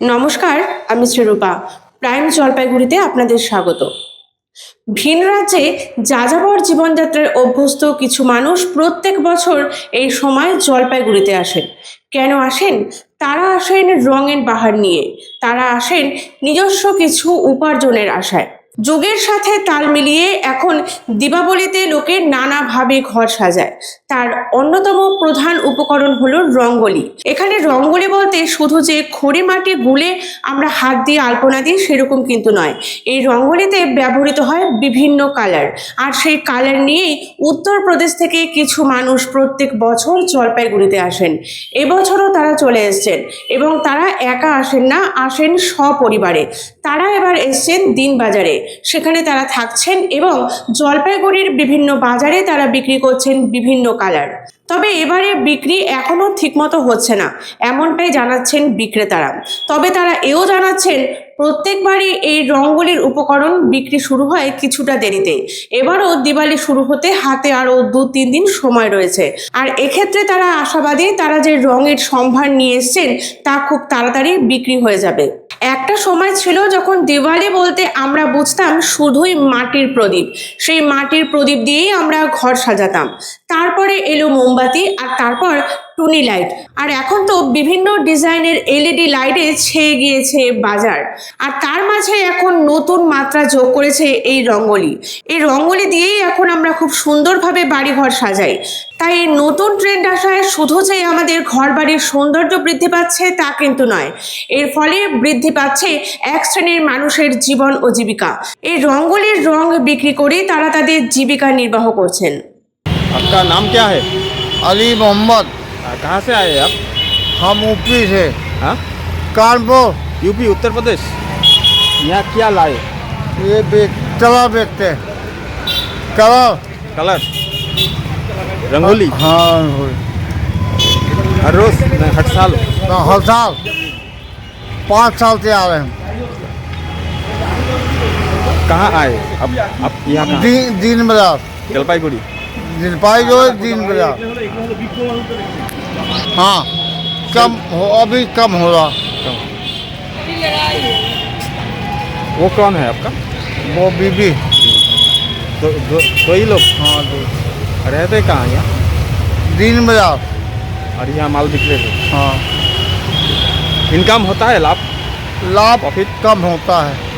নমস্কার, আমি শ্রীরূপা প্রাইম জলপাইগুড়িতে আপনাদের স্বাগত। ভিন রাজ্যে যাযাবর জীবনযাত্রায় অভ্যস্ত কিছু মানুষ প্রত্যেক বছর এই সময় জলপাইগুড়িতে আসেন। কেন আসেন? তারা আসেন রঙের বাহার নিয়ে। তারা আসেন নিজস্ব কিছু উপার্জনের আশায়। যুগের সাথে তাল মিলিয়ে এখন দীপাবলিতে লোকে নানাভাবে ঘর সাজায়। তার অন্যতম প্রধান উপকরণ হলো রঙ্গোলি। এখানে রঙ্গোলি বলতে শুধু যে খড়ি মাটি গুলে আমরা হাত দিয়ে আলপনা দিই সেরকম কিন্তু নয়। এই রঙ্গোলিতে ব্যবহৃত হয় বিভিন্ন কালার। আর সেই কালার নিয়েই উত্তরপ্রদেশ থেকে কিছু মানুষ প্রত্যেক বছর জলপাইগুড়িতে আসেন। এবছরও তারা চলে এসেছেন এবং তারা একা আসেন না, আসেন সপরিবারে। তারা এবার এসছেন দিনবাজারে। সেখানে তারা থাকছেন এবং জলপাইগুড়ির বিভিন্ন বাজারে তারা বিক্রি করছেন বিভিন্ন কালার। তবে এবারে বিক্রি এখনও ঠিকমতো হচ্ছে না, এমনটাই জানাচ্ছেন বিক্রেতারা। তবে তারা এও জানাচ্ছেন, প্রত্যেকবারই এই রঙ্গোলির উপকরণ বিক্রি শুরু হয় কিছুটা দেরিতে এবারও দিওয়ালি শুরু হতে হাতে আরও দু তিন দিন সময় রয়েছে। আর এক্ষেত্রে তারা আশাবাদী, তারা যে রঙের সম্ভার নিয়ে এসছেন, তা খুব তাড়াতাড়ি বিক্রি হয়ে যাবে। একটা সময় ছিল যখন দিওয়ালি বলতে আমরা বুঝতাম শুধুই মাটির প্রদীপ, সেই মাটির প্রদীপ দিয়েই আমরা ঘর সাজাতাম। তারপরে এলো মোমবাতি মোমবাতি আর তারপর টুনি লাইট। আর এখন তো বিভিন্ন ডিজাইনের এলইডি লাইটে ছেয়ে গিয়েছে বাজার। আর তার মাঝে এখন নতুন মাত্রা যোগ করেছে এই রঙ্গলি। এই রঙ্গলি দিয়েই এখন আমরা খুব সুন্দরভাবে বাড়িঘর সাজাই। তাই এই নতুন ট্রেন্ড আসায় শুধু যে আমাদের ঘর বাড়ির সৌন্দর্য বৃদ্ধি পাচ্ছে তা কিন্তু নয়। এর ফলে বৃদ্ধি পাচ্ছে এক শ্রেণির মানুষের জীবন ও জীবিকা। এই রঙ্গলির রঙ বিক্রি করে তারা তাদের জীবিকা নির্বাহ করছেন। আপনার নাম ক্যা হ্যাঁ अली मोहम्मद। कहाँ से आए आप? हम यूपी से। हाँ? कानपुर। यूपी उत्तर प्रदेश? यहाँ क्या लाए? ये बेच कलर बेचते हैं। Colour colour? रंगोली? हाँ हर रोज? हर साल? तो हर साल। पाँच साल से आ रहे हैं। कहाँ आए? अब आप यहाँ दिन दिन बाज़ार। जलपाईगुड़ी। दिन पाई जो है दिन बाज़ार। हाँ कम हो अभी कम हो रहा। कम वो कौन है आपका? वो बीबी। दो दो, दो ही लोग? हाँ तो रहते कहाँ यहाँ? दिन बाज़ार। और यहाँ माल बिकते थे हाँ। इनकम होता है लाभ? लाभ अभी कम होता है।